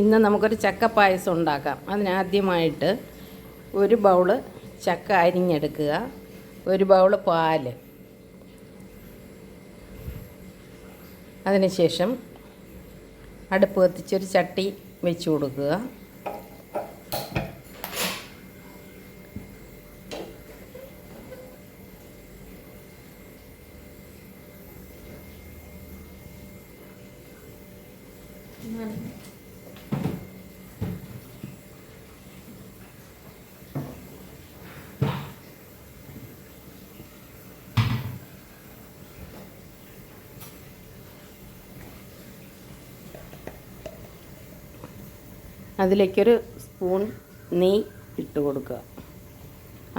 ഇന്ന് നമുക്കൊരു ചക്ക പായസം ഉണ്ടാക്കാം. അതിനാദ്യമായിട്ട് ഒരു ബൗൾ ചക്ക അരിഞ്ഞെടുക്കുക. ഒരു ബൗൾ പാൽ. അതിനുശേഷം അടുപ്പ് കത്തിച്ചൊരു ചട്ടി വെച്ച് കൊടുക്കുക. അതിലേക്കൊരു സ്പൂൺ നെയ് ഇട്ട് കൊടുക്കുക.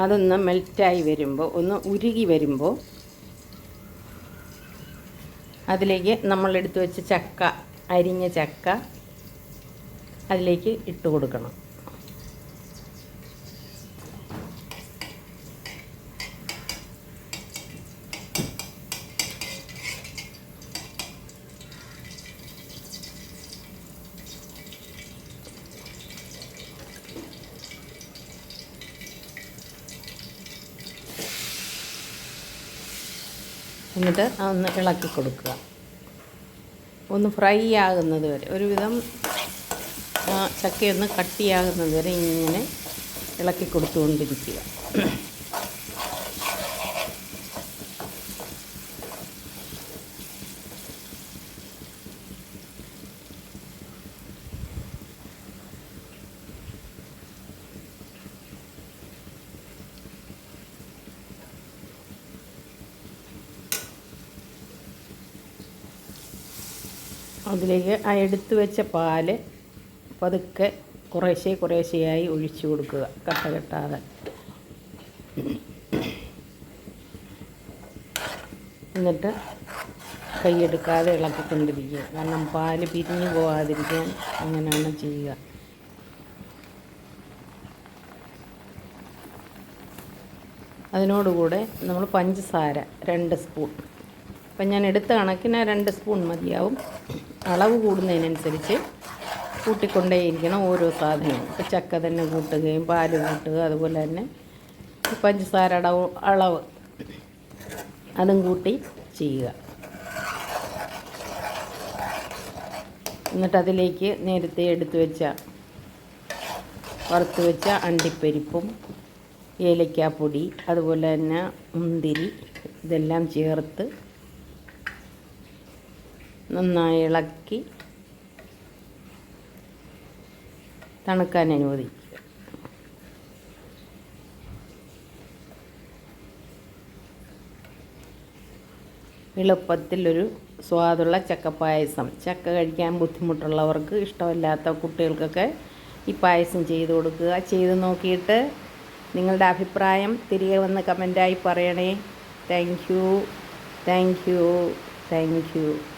അതൊന്ന് മെൽറ്റായി വരുമ്പോൾ ഒന്ന് ഉരുകി വരുമ്പോൾ അതിലേക്ക് നമ്മൾ എടുത്തു വെച്ച ചക്ക അരിഞ്ഞ ചക്ക അതിലേക്ക് ഇട്ട് കൊടുക്കണം. എന്നിട്ട് ഒന്ന് ഇളക്കി കൊടുക്കുക. ഒന്ന് ഫ്രൈ ആകുന്നത് വരെ ഒരുവിധം ചക്കയൊന്ന് കട്ടിയാകുന്നത് വരെ ഇങ്ങനെ ഇളക്കി കൊടുത്തുകൊണ്ടിരിക്കുക. അതിലേക്ക് ആ എടുത്തു വെച്ച പാൽ പതുക്കെ കുറേശ്ശെ കുറേശ്ശെയായി ഒഴിച്ചു കൊടുക്കുക കട്ട കെട്ടാതെ. എന്നിട്ട് കൈയെടുക്കാതെ ഇളക്കിക്കൊണ്ടിരിക്കുക. കാരണം പാൽ പിരിഞ്ഞു പോകാതിരിക്കാൻ അങ്ങനെയാണ് ചെയ്യുക. അതിനോടുകൂടെ നമ്മൾ പഞ്ചസാര രണ്ട് സ്പൂൺ അപ്പം ഞാൻ എടുത്ത കണക്കിന് രണ്ട് സ്പൂൺ മതിയാവും. അളവ് കൂടുന്നതിനനുസരിച്ച് കൂട്ടിക്കൊണ്ടേയിരിക്കണം ഓരോ സാധനവും. ഇപ്പോൾ ചക്ക തന്നെ കൂട്ടുകയും പാൽ കൂട്ടുക അതുപോലെ തന്നെ പഞ്ചസാര അടവ് അളവ് അതും കൂട്ടി ചെയ്യുക. എന്നിട്ട് അതിലേക്ക് നേരത്തെ എടുത്തു വെച്ച വറുത്ത് വെച്ച അണ്ടിപ്പരിപ്പും ഏലക്കാപ്പൊടി അതുപോലെ തന്നെ മുന്തിരി ഇതെല്ലാം ചേർത്ത് നന്നായി ഇളക്കി തണുക്കാൻ അനുവദിക്കുക. എളുപ്പത്തിലൊരു സ്വാദുള്ള ചക്ക പായസം ചക്ക കഴിക്കാൻ ബുദ്ധിമുട്ടുള്ളവർക്ക് ഇഷ്ടമില്ലാത്ത കുട്ടികൾക്കൊക്കെ ഈ പായസം ചെയ്ത് കൊടുക്കുക. ചെയ്ത് നോക്കിയിട്ട് നിങ്ങളുടെ അഭിപ്രായം തിരികെ വന്ന് കമന്റായി പറയണേ. Thank you. Thank you. Thank you.